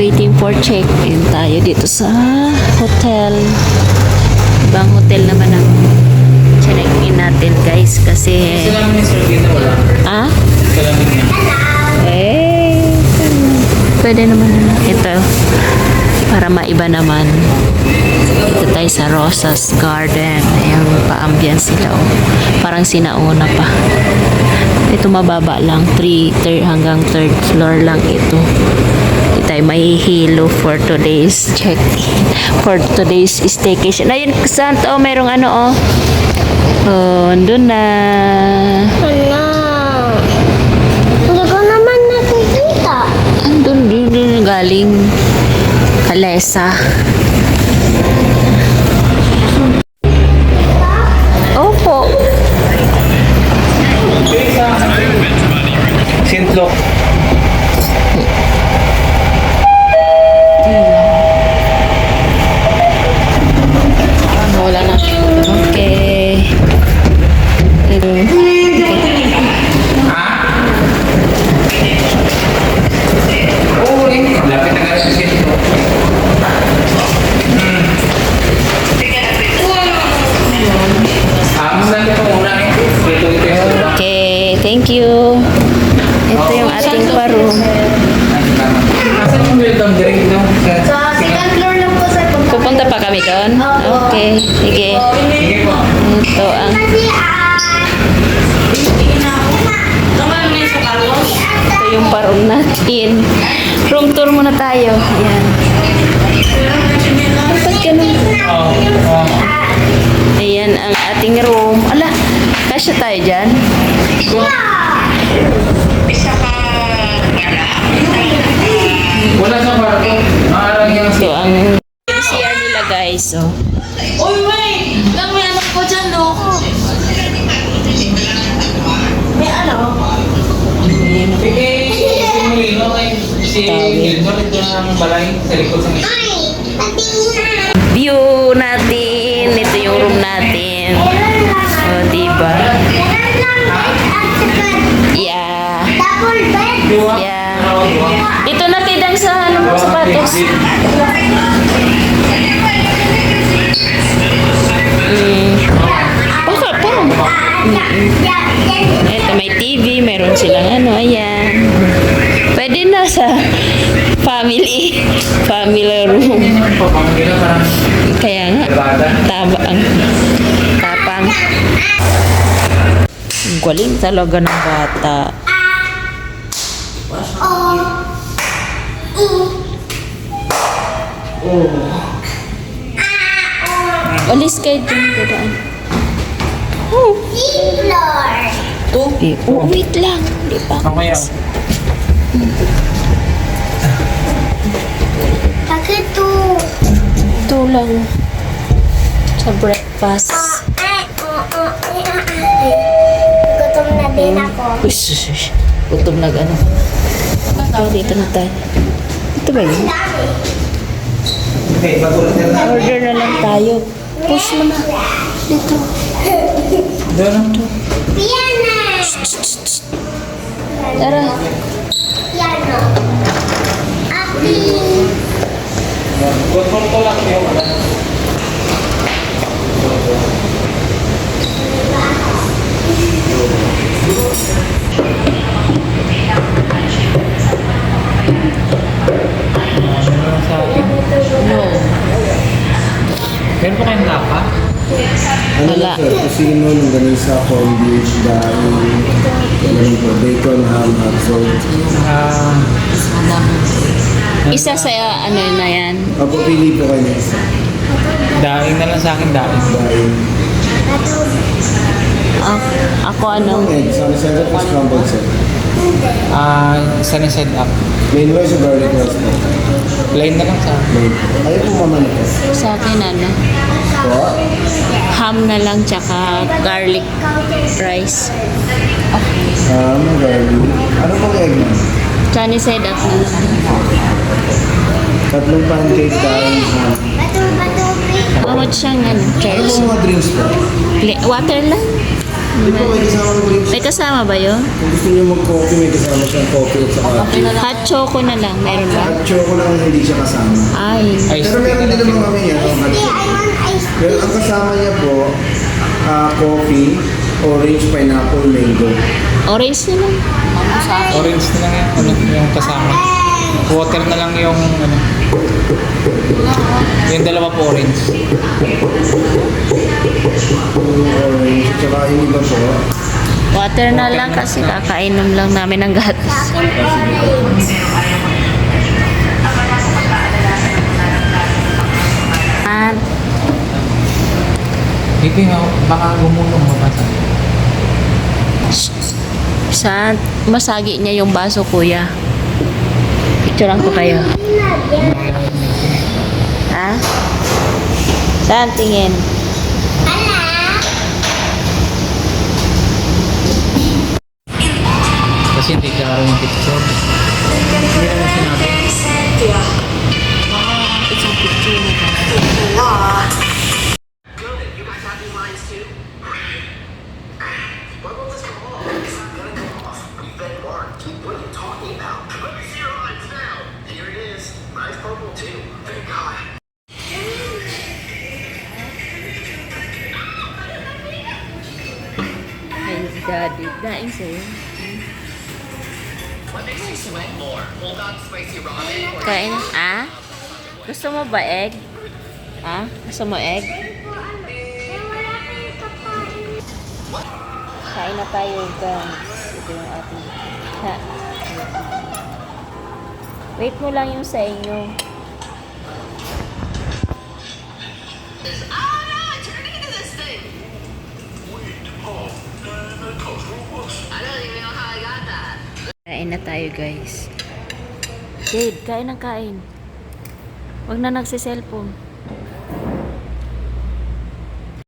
waiting for check-in tayo dito sa hotel. Ibang hotel naman ang check-in natin guys kasi ah eh pwede naman ito para maiba naman. Dito tayo sa Rosas Garden. Yung pa-ambience sila oh. parang sinauna pa. Ito mababa lang. 3 third, hanggang third floor lang ito tayo mahihilo for today's check for today's staycation. Ayun saan to? Merong ano oh. Oh andun na. Ano? Hindi ko naman nakikita. andun din galing Kalesa sir. Pupunta pa kami doon? Okay, sige. Ito ang... Ito yung pa-room natin. Room tour muna tayo. Ayan. Dapat ganun. Ayan ang ating room. Ala, kasya tayo dyan. Wala sa kwarto. Maarang yung Ito ang guys. Oh. Uy, wait! Lang may anak ko dyan, no? May ano? Sige, si Molino kay si ito ng balay sa likod sa. View natin. Ito yung room natin. Oh, diba? Yeah. Yeah. Ito na tidang sa ano mo sapatos. Ito may TV, meron silang ano, ayan. Pwede na sa family, family room. Kaya nga, Bada. taba ang tapang. Ang galing talaga ng bata. Alis kayo dun, dadaan. Eh, oh, wait lang. Di pa. Yan. Bakit to? Ito lang. Sa breakfast. Ay, oo, ay, ay, ay. Gutom na din ako. Uy, sus, sus. Gutom na ano. Oh, dito na tayo. Ito ba yun? Order na lang tayo. Push mo na. Dito. Doon. Piano. Tara. Piano. Api. Control ko lang yung. No. Meron po kayong lapa? Ano Wala. lang sir, kusino ng ganun sa corn beef, dahil ganun po, bacon, ham, hot sauce. Ah, Isa sa ano na yan. Opo, pili po kayo daing na lang sa akin, daing. Dahil, Ah, ako ano. egg, sana center po scrambled sir. Ah, side up. Main rice or garlic rice po? Plain na lang sa akin. Main. Ayaw po mamano po. Sa akin ano. Po? Ham na lang tsaka garlic rice. Um, garlic. Ano pong egg ma'am? Sunny side up na lang. Tatlong pancake, How much siyang ano, Ano pong mga drinks po? Water lang. May kasama ng drinks? May kasama ba yun? Kung gusto niyo mag-coffee, may kasama siyang coffee at saka tea. Hot choco na lang. Meron ba? At choco lang hindi siya kasama. Ay. Ice Pero meron din naman kami yan. hot Hindi, choco. I want ice Pero ang kasama niya po, ah, coffee, orange, pineapple, mango. Orange na lang. Orange na lang yung, ano, yung kasama. Water na lang yung ano. Yung dalawa po orange. Yung iba po. Water na lang kasi kakainom lang namin ng gatas. At Dito yung baka gumulong mabasa. sa masagi niya yung baso kuya. Picturean ko kayo. Ha? Saan tingin? Kasi hindi ka rin yung picture. Hindi naman daddy. Daing sa'yo. Kain. Ah? Gusto mo ba egg? Ah? Gusto mo egg? Kain na tayo, guys. Ito yung ating... Ha? Wait mo lang yung sa inyo. Kain na tayo, guys. Jade, kain ng kain. Huwag na nagsiselfone.